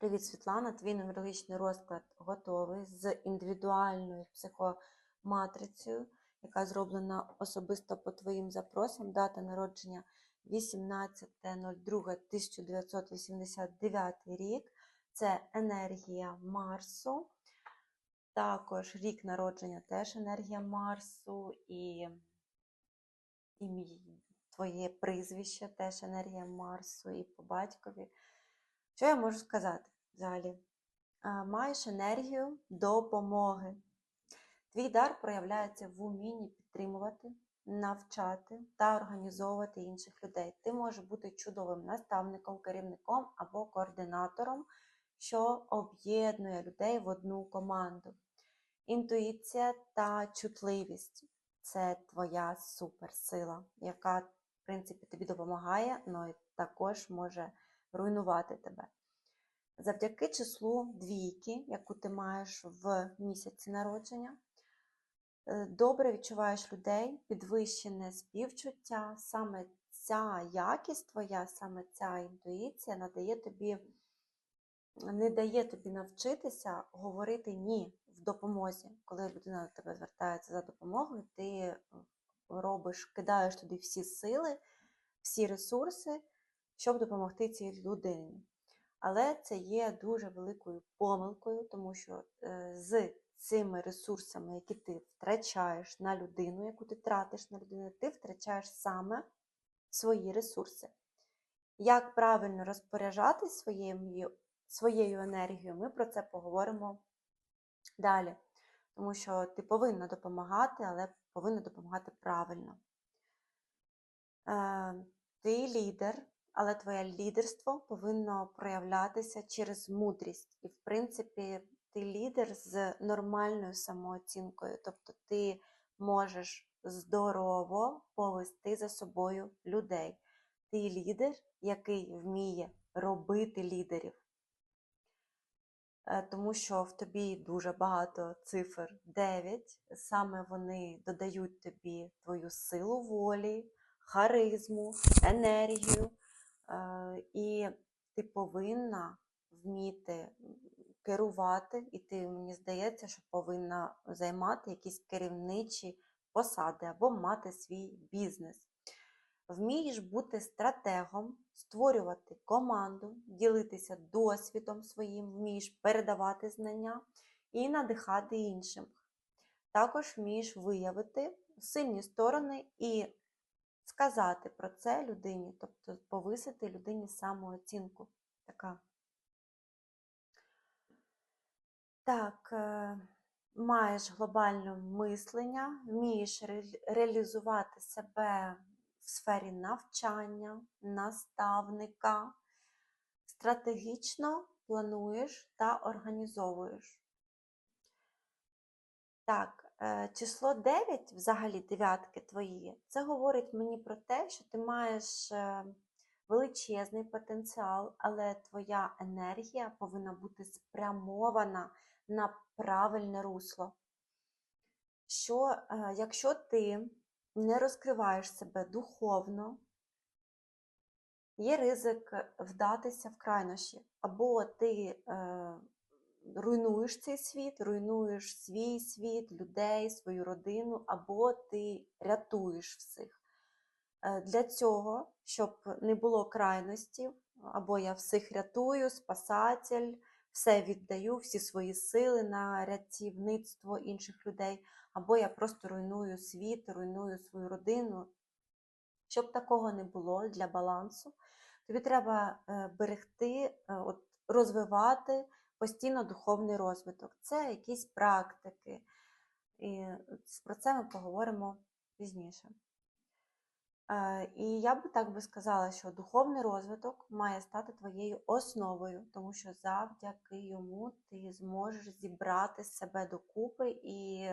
Привіт, Світлана. Твій нумерологічний розклад готовий з індивідуальною психоматрицею, яка зроблена особисто по твоїм запросам. Дата народження 18.02.1989 рік. Це енергія Марсу. Також рік народження теж енергія Марсу і, і твоє прізвище теж енергія Марсу і по батькові. Що я можу сказати взагалі? Маєш енергію допомоги. Твій дар проявляється в умінні підтримувати, навчати та організовувати інших людей. Ти можеш бути чудовим наставником, керівником або координатором, що об'єднує людей в одну команду. Інтуїція та чутливість це твоя суперсила, яка, в принципі, тобі допомагає, але також може руйнувати тебе. Завдяки числу двійки, яку ти маєш в місяці народження, е, добре відчуваєш людей, підвищене співчуття, саме ця якість твоя, саме ця інтуїція надає тобі, не дає тобі навчитися говорити ні в допомозі. Коли людина до тебе звертається за допомогою, ти е, робиш, кидаєш туди всі сили, всі ресурси, щоб допомогти цій людині. Але це є дуже великою помилкою, тому що е, з цими ресурсами, які ти втрачаєш на людину, яку ти тратиш на людину, ти втрачаєш саме свої ресурси. Як правильно розпоряджатись своєю, своєю енергією, ми про це поговоримо далі. Тому що ти повинна допомагати, але повинна допомагати правильно. Е, Ти лідер, але твоє лідерство повинно проявлятися через мудрість. І, в принципі, ти лідер з нормальною самооцінкою. Тобто ти можеш здорово повести за собою людей. Ти лідер, який вміє робити лідерів. Е, Тому що в тобі дуже багато цифр 9, саме вони додають тобі твою силу волі, харизму, енергію, і ти повинна вміти керувати, і ти, мені здається, що повинна займати якісь керівничі посади або мати свій бізнес. Вмієш бути стратегом, створювати команду, ділитися досвідом своїм, вмієш передавати знання і надихати інших. Також вмієш виявити сильні сторони і сказати про це людині, тобто повисити людині самооцінку. Така. Так, е, маєш глобальне мислення, вмієш реалізувати себе в сфері навчання, наставника, стратегічно плануєш та організовуєш. Так, число 9, взагалі дев'ятки твої, це говорить мені про те, що ти маєш е, величезний потенціал, але твоя енергія повинна бути спрямована на правильне русло. Що, е, якщо ти не розкриваєш себе духовно, є ризик вдатися в крайнощі, або ти е, руйнуєш цей світ, руйнуєш свій світ, людей, свою родину, або ти рятуєш всіх. Е, Для цього, щоб не було крайностів, або я всіх рятую, спасатель, все віддаю, всі свої сили на рятівництво інших людей, або я просто руйную світ, руйную свою родину. Щоб такого не було для балансу, тобі треба е, берегти, е, от, розвивати постійно духовний розвиток. Це якісь практики. І про це ми поговоримо пізніше. Е, І я би так би сказала, що духовний розвиток має стати твоєю основою, тому що завдяки йому ти зможеш зібрати себе докупи і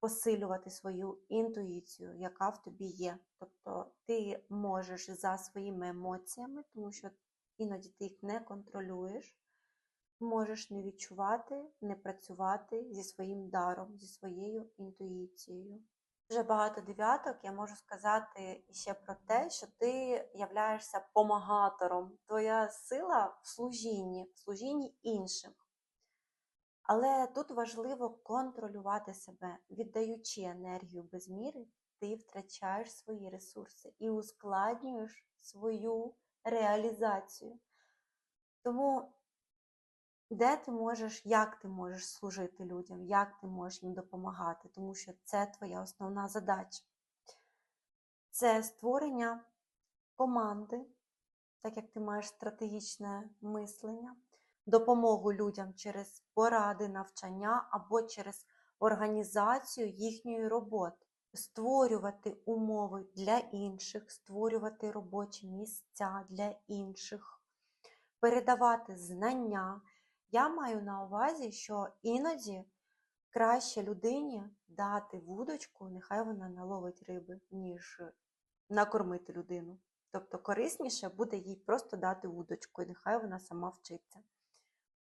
посилювати свою інтуїцію, яка в тобі є. Тобто ти можеш за своїми емоціями, тому що іноді ти їх не контролюєш, можеш не відчувати, не працювати зі своїм даром, зі своєю інтуїцією. дуже багато дев'яток, я можу сказати ще про те, що ти являєшся помагатором. Твоя сила в служінні, в служінні іншим. Але тут важливо контролювати себе, віддаючи енергію без міри, ти втрачаєш свої ресурси і ускладнюєш свою реалізацію. Тому де ти можеш, як ти можеш служити людям, як ти можеш їм допомагати, тому що це твоя основна задача. Це створення команди, так як ти маєш стратегічне мислення, допомогу людям через поради, навчання або через організацію їхньої роботи, створювати умови для інших, створювати робочі місця для інших, передавати знання. Я маю на увазі, що іноді краще людині дати вудочку, нехай вона наловить риби, ніж накормити людину. Тобто корисніше буде їй просто дати вудочку, і нехай вона сама вчиться.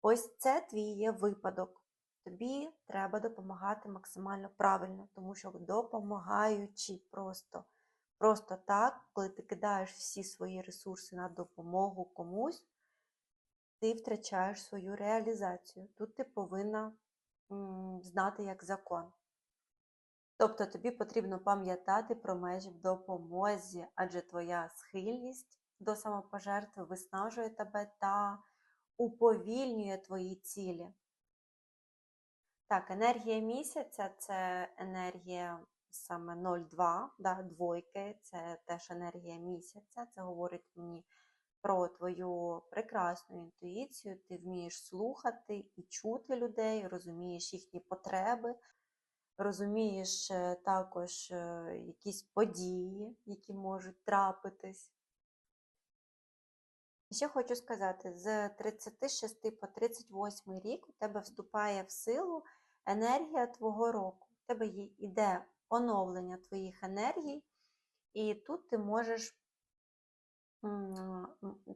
Ось це твій є випадок. Тобі треба допомагати максимально правильно, тому що допомагаючи просто, просто так, коли ти кидаєш всі свої ресурси на допомогу комусь, ти втрачаєш свою реалізацію. Тут ти повинна знати як закон. Тобто тобі потрібно пам'ятати про межі в допомозі, адже твоя схильність до самопожертви виснажує тебе та уповільнює твої цілі. Так, енергія місяця це енергія саме 0,2, да, двойки, це теж енергія місяця. Це говорить мені про твою прекрасну інтуїцію. Ти вмієш слухати і чути людей, розумієш їхні потреби, розумієш е, також е, якісь події, які можуть трапитись. Ще хочу сказати, з 36 по 38 рік у тебе вступає в силу енергія твого року. У тебе йде оновлення твоїх енергій, і тут ти можеш,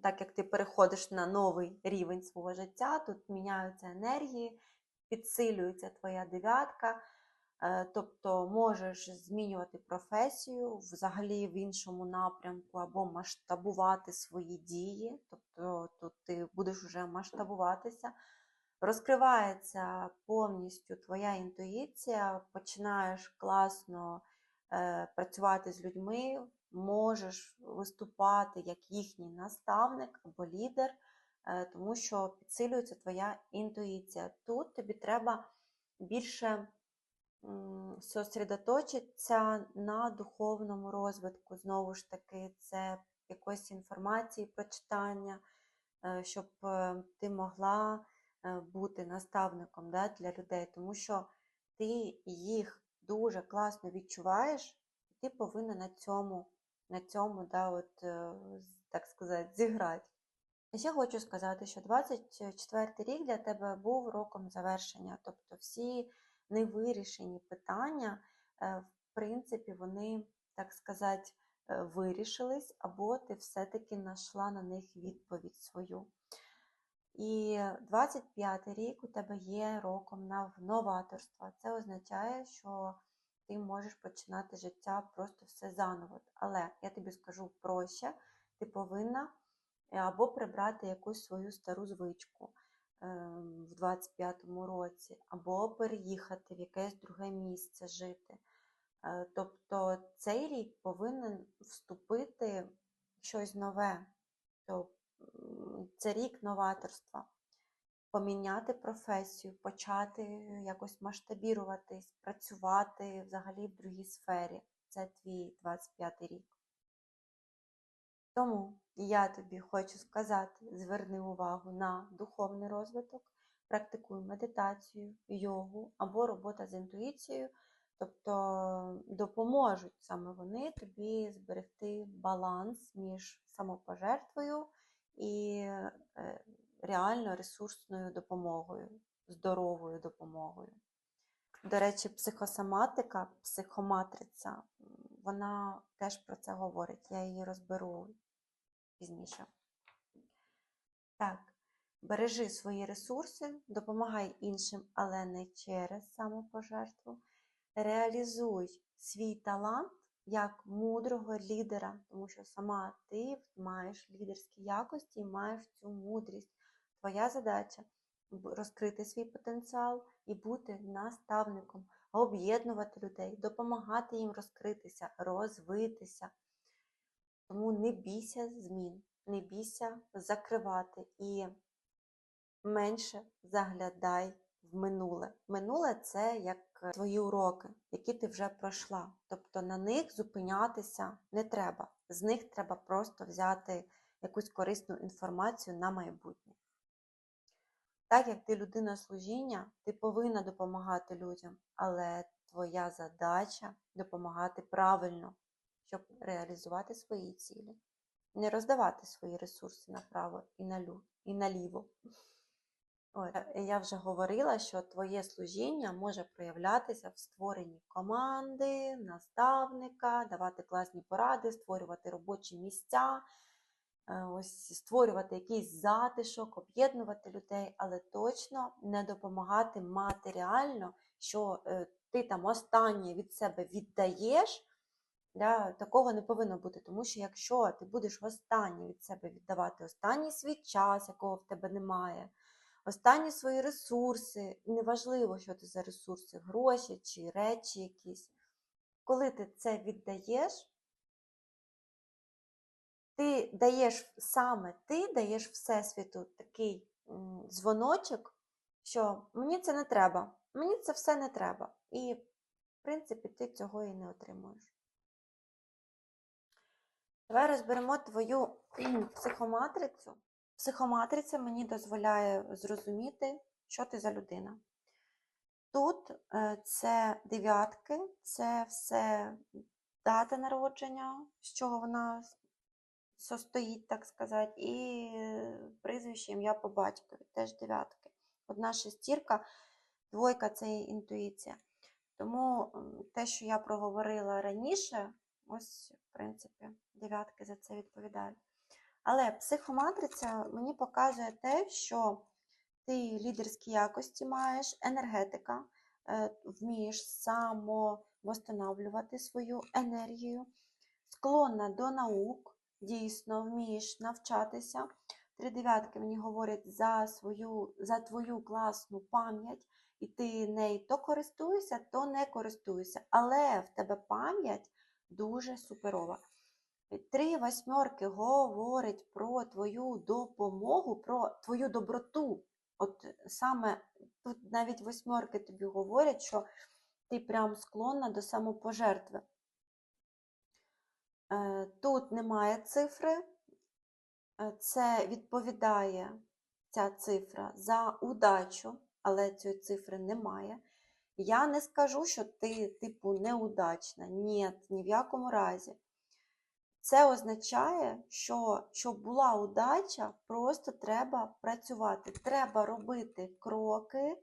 так як ти переходиш на новий рівень свого життя, тут міняються енергії, підсилюється твоя дев'ятка. Е, Тобто можеш змінювати професію взагалі в іншому напрямку або масштабувати свої дії, тобто тут ти будеш вже масштабуватися. Розкривається повністю твоя інтуїція, починаєш класно е, працювати з людьми, можеш виступати як їхній наставник або лідер, е, тому що підсилюється твоя інтуїція. Тут тобі треба більше сосредоточитися на духовному розвитку. Знову ж таки, це якоїсь інформації прочитання, е, щоб е, ти могла бути наставником да, для людей, тому що ти їх дуже класно відчуваєш, і ти повинна на цьому, на цьому да, от, е, так сказати, зіграти. Ще хочу сказати, що 24 рік для тебе був роком завершення, тобто всі невирішені питання, е, в принципі, вони, так сказати, е, вирішились, або ти все-таки знайшла на них відповідь свою. І 25 рік у тебе є роком на новаторство. Це означає, що ти можеш починати життя просто все заново. Але я тобі скажу проще, ти повинна е, або прибрати якусь свою стару звичку ем, в 25-му році, або переїхати в якесь друге місце жити. Е, Тобто цей рік повинен вступити в щось нове. То м, це рік новаторства. Поміняти професію, почати якось масштабіруватись, працювати взагалі в другій сфері. Це твій 25 рік. Тому я тобі хочу сказати: зверни увагу на духовний розвиток, практикуй медитацію, йогу або робота з інтуїцією, тобто допоможуть саме вони тобі зберегти баланс між самопожертвою і е, реально ресурсною допомогою, здоровою допомогою. До речі, психосоматика, психоматриця, вона теж про це говорить. Я її розберу пізніше. Так, бережи свої ресурси, допомагай іншим, але не через самопожертву. реалізуй свій талант як мудрого лідера, тому що сама ти маєш лідерські якості і маєш цю мудрість. Твоя задача розкрити свій потенціал і бути наставником, об'єднувати людей, допомагати їм розкритися, розвитися. Тому не бійся змін, не бійся закривати і менше заглядай в минуле. Минуле це як е, твої уроки, які ти вже пройшла. Тобто на них зупинятися не треба. З них треба просто взяти якусь корисну інформацію на майбутнє. Так як ти людина служіння, ти повинна допомагати людям, але твоя задача допомагати правильно, щоб реалізувати свої цілі, не роздавати свої ресурси направо і налю- і наліво. Ой, е, я вже говорила, що твоє служіння може проявлятися в створенні команди, наставника, давати класні поради, створювати робочі місця, е, ось створювати якийсь затишок, об'єднувати людей, але точно не допомагати матеріально, що е, ти там останнє від себе віддаєш. Да, такого не повинно бути, тому що якщо ти будеш останнє від себе віддавати, останній свій час, якого в тебе немає, останні свої ресурси, і неважливо, що це за ресурси, гроші чи речі якісь. Коли ти це віддаєш, ти даєш саме ти даєш Всесвіту такий дзвоночок, що мені це не треба, мені це все не треба. І, в принципі, ти цього і не отримуєш. Давай розберемо твою психоматрицю. Психоматриця мені дозволяє зрозуміти, що ти за людина. Тут е, це дев'ятки, це все дата народження, з чого вона состоїть, так сказати, і е, прізвище ім'я по батькові, теж дев'ятки. Одна шестірка, двойка це інтуїція. Тому те, що я проговорила раніше, ось, в принципі, дев'ятки за це відповідають. Але психоматриця мені показує те, що ти лідерські якості маєш, енергетика, е, вмієш самовосстанавлювати свою енергію, склонна до наук, дійсно вмієш навчатися. Три дев'ятки мені говорять за, свою, за твою класну пам'ять, і ти нею то користуєшся, то не користуєшся. Але в тебе пам'ять дуже суперова. Три восьмерки говорить про твою допомогу, про твою доброту. От саме тут навіть восьмерки тобі говорять, що ти прям склонна до самопожертви. Е, Тут немає цифри, Е, це відповідає ця цифра за удачу, але цієї цифри немає. Я не скажу, що ти, типу, неудачна. Ні, ні в якому разі. Це означає, що щоб була удача, просто треба працювати. Треба робити кроки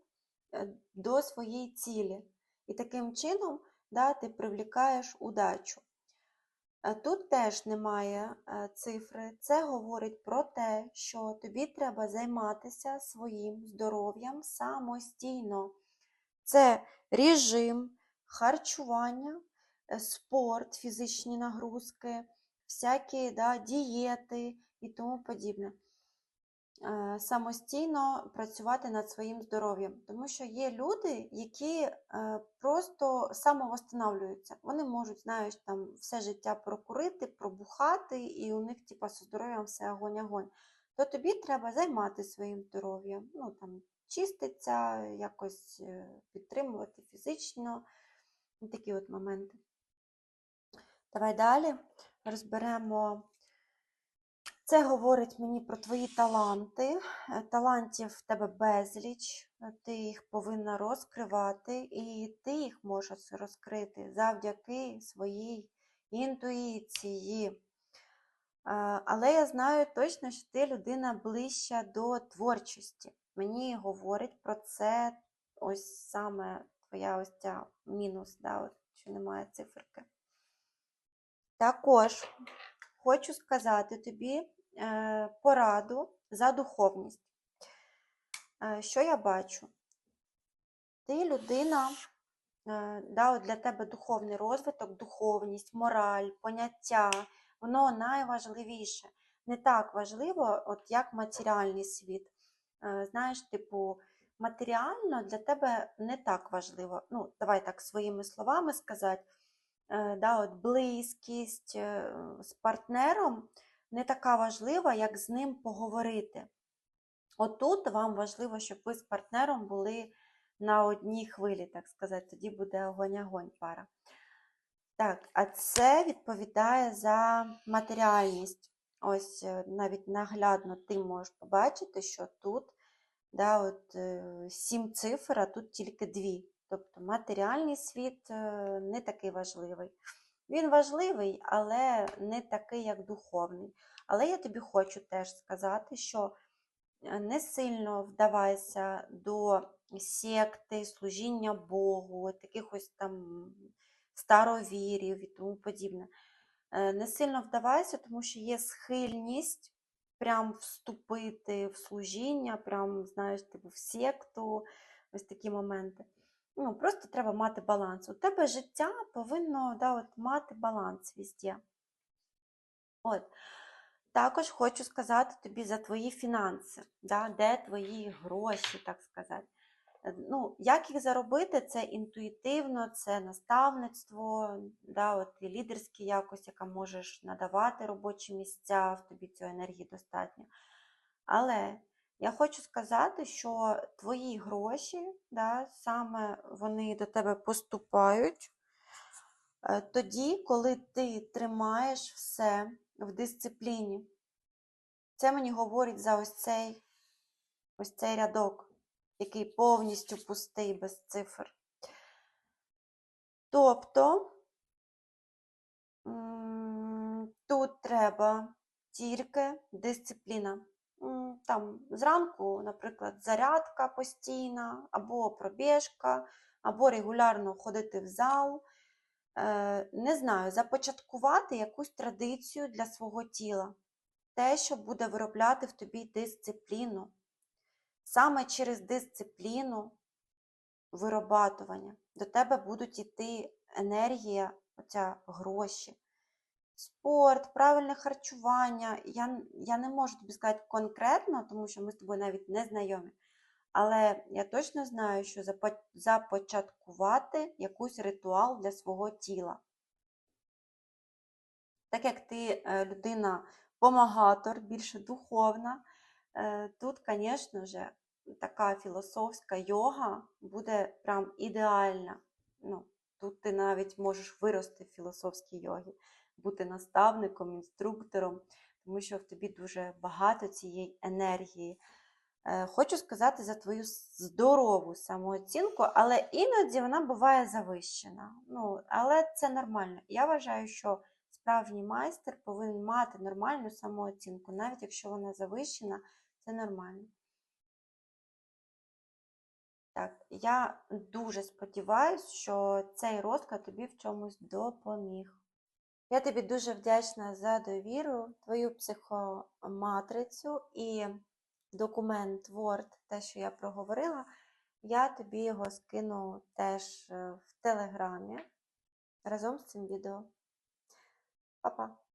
е, до своєї цілі. І таким чином да, ти привлікаєш удачу. Е, Тут теж немає е, цифри. Це говорить про те, що тобі треба займатися своїм здоров'ям самостійно. Це режим, харчування, е, спорт, фізичні нагрузки, всякі да, дієти і тому подібне. Е, Самостійно працювати над своїм здоров'ям, тому що є люди, які е, просто самовосстанавлюються. Вони можуть, знаєш, там все життя прокурити, пробухати, і у них, типа, зі здоров'ям все огонь-огонь. То тобі треба займатися своїм здоров'ям, ну там чиститься, якось е, підтримувати фізично. Такі от моменти. Давай далі розберемо. Це говорить мені про твої таланти. Е, Талантів в тебе безліч, е, ти їх повинна розкривати, і ти їх можеш розкрити завдяки своїй інтуїції. Е, Але я знаю точно, що ти людина ближча до творчості. Мені говорить про це ось саме твоя ось ця мінус, да, от, що немає циферки. Також хочу сказати тобі пораду за духовність. Е, Що я бачу? Ти людина е, да, для тебе духовний розвиток, духовність, мораль, поняття, воно найважливіше. Не так важливо, от як матеріальний світ. Е, Знаєш, типу, матеріально для тебе не так важливо. Ну, давай так своїми словами сказати. Е, Да, от близькість е, з партнером не така важлива, як з ним поговорити. Отут вам важливо, щоб ви з партнером були на одній хвилі, так сказати, тоді буде огонь-огонь пара. Так, а це відповідає за матеріальність. Ось е, навіть наглядно ти можеш побачити, що тут да, от, е, сім цифр, а тут тільки дві. Тобто матеріальний світ е, не такий важливий. Він важливий, але не такий, як духовний. Але я тобі хочу теж сказати, що е, не сильно вдавайся до секти, служіння Богу, таких ось там старовірів і тому подібне. Е, Не сильно вдавайся, тому що є схильність прям вступити в служіння, прям, знаєш, типу в секту, ось такі моменти. Ну, просто треба мати баланс. У тебе життя повинно да, от, мати баланс везде. От. Також хочу сказати тобі за твої фінанси, да, де твої гроші, так сказати. Е, Ну, як їх заробити, це інтуїтивно, це наставництво, да, от, і лідерські якості, яка можеш надавати робочі місця, в тобі цієї енергії достатньо. Але я хочу сказати, що твої гроші, да, саме вони до тебе поступають е, тоді, коли ти тримаєш все в дисципліні. Це мені говорить за ось цей, ось цей рядок, який повністю пустий без цифр. Тобто тут треба тільки дисципліна. Там зранку, наприклад, зарядка постійна, або пробіжка, або регулярно ходити в зал. Е, Не знаю, започаткувати якусь традицію для свого тіла. Те, що буде виробляти в тобі дисципліну. Саме через дисципліну виробатування до тебе будуть йти енергія, оця гроші, спорт, правильне харчування. Я, я не можу тобі сказати конкретно, тому що ми з тобою навіть не знайомі. Але я точно знаю, що започаткувати якийсь ритуал для свого тіла. Так як ти е, людина помагатор, більше духовна, е, тут, звісно ж, така філософська йога буде прям ідеальна. Ну, тут ти навіть можеш вирости в філософській йогі, бути наставником, інструктором, тому що в тобі дуже багато цієї енергії. Е, Хочу сказати за твою здорову самооцінку, але іноді вона буває завищена. Ну, але це нормально. Я вважаю, що справжній майстер повинен мати нормальну самооцінку, навіть якщо вона завищена, це нормально. Так, я дуже сподіваюся, що цей розклад тобі в чомусь допоміг. Я тобі дуже вдячна за довіру, твою психоматрицю і документ Word, те, що я проговорила. Я тобі його скину теж е, в Телеграмі разом з цим відео. Па-па!